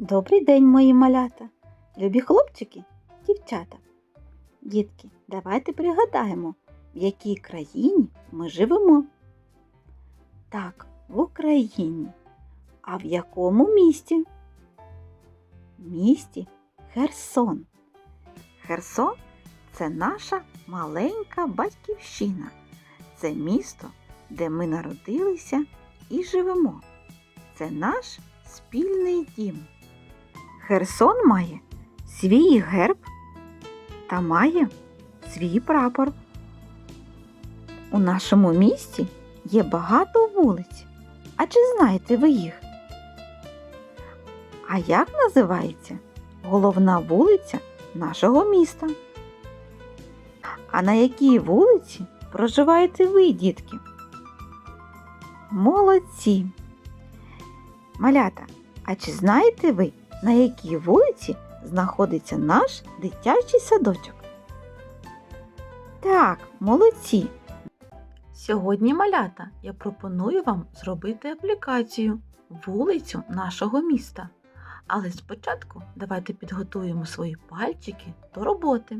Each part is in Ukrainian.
Добрий день, мої малята, любі хлопчики, дівчата. Дітки, давайте пригадаємо, в якій країні ми живемо. Так, в Україні. А в якому місті? Місті Херсон. Херсон це наша маленька батьківщина. Це місто, де ми народилися і живемо. Це наш спільний дім. Херсон має свій герб та має свій прапор. У нашому місті є багато вулиць. А чи знаєте ви їх? А як називається головна вулиця нашого міста? А на якій вулиці проживаєте ви, дітки? Молодці! Малята, а чи знаєте ви, на якій вулиці знаходиться наш дитячий садочок? Так, молодці. Сьогодні, малята, я пропоную вам зробити аплікацію вулицю нашого міста. Але спочатку давайте підготуємо свої пальчики до роботи.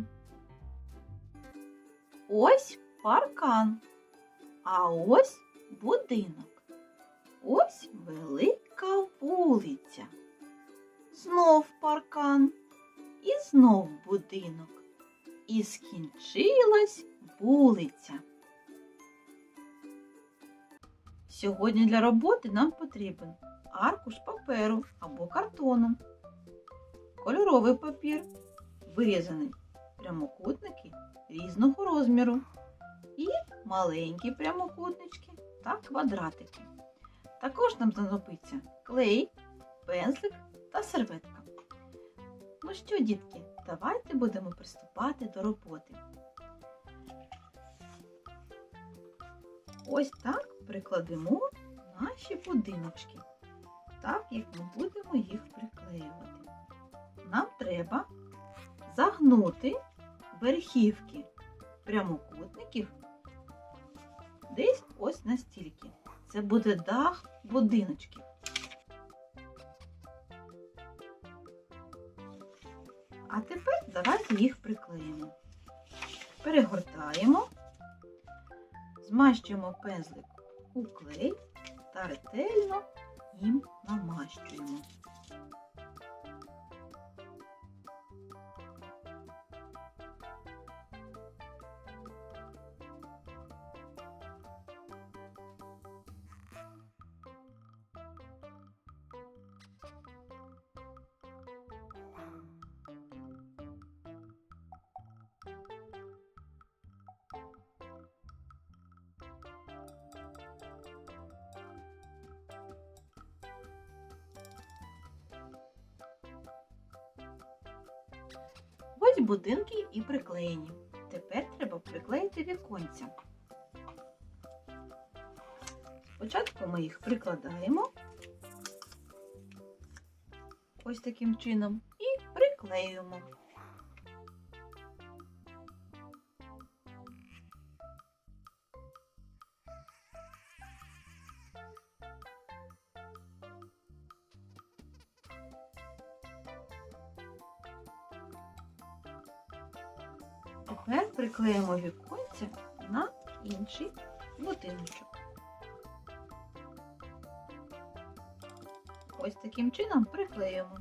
Ось паркан, а ось будинок. Ось велика вулиця. Знов паркан і знов будинок. І скінчилась вулиця. Сьогодні для роботи нам потрібен аркуш паперу або картону, кольоровий папір, вирізаний прямокутники різного розміру і маленькі прямокутнички та квадратики. Також нам знадобиться клей, пензлик та серветка. Ну що, дітки, давайте будемо приступати до роботи. Ось так прикладемо наші будиночки, так як ми будемо їх приклеювати. Нам треба загнути верхівки прямокутників десь ось настільки. Це буде дах будиночків. А тепер давайте їх приклеїмо. Перегортаємо, змащуємо пензлик у клей та ретельно їм намащуємо. Ось будинки і приклеєні. Тепер треба приклеїти віконця. Спочатку ми їх прикладаємо ось таким чином і приклеюємо. Тепер приклеїмо віконця на інший будиночок. Ось таким чином приклеїмо.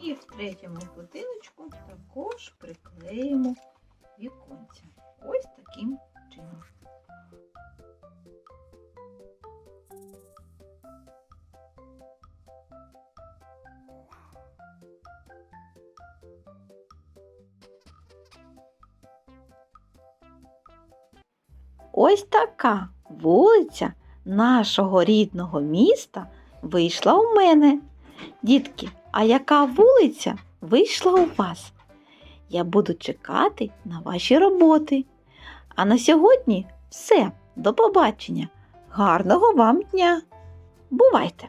І в третьому будиночку також приклеїмо віконця. Ось таким чином. Ось така вулиця нашого рідного міста вийшла у мене. Дітки, а яка вулиця вийшла у вас? Я буду чекати на ваші роботи. А на сьогодні все. До побачення. Гарного вам дня! Бувайте!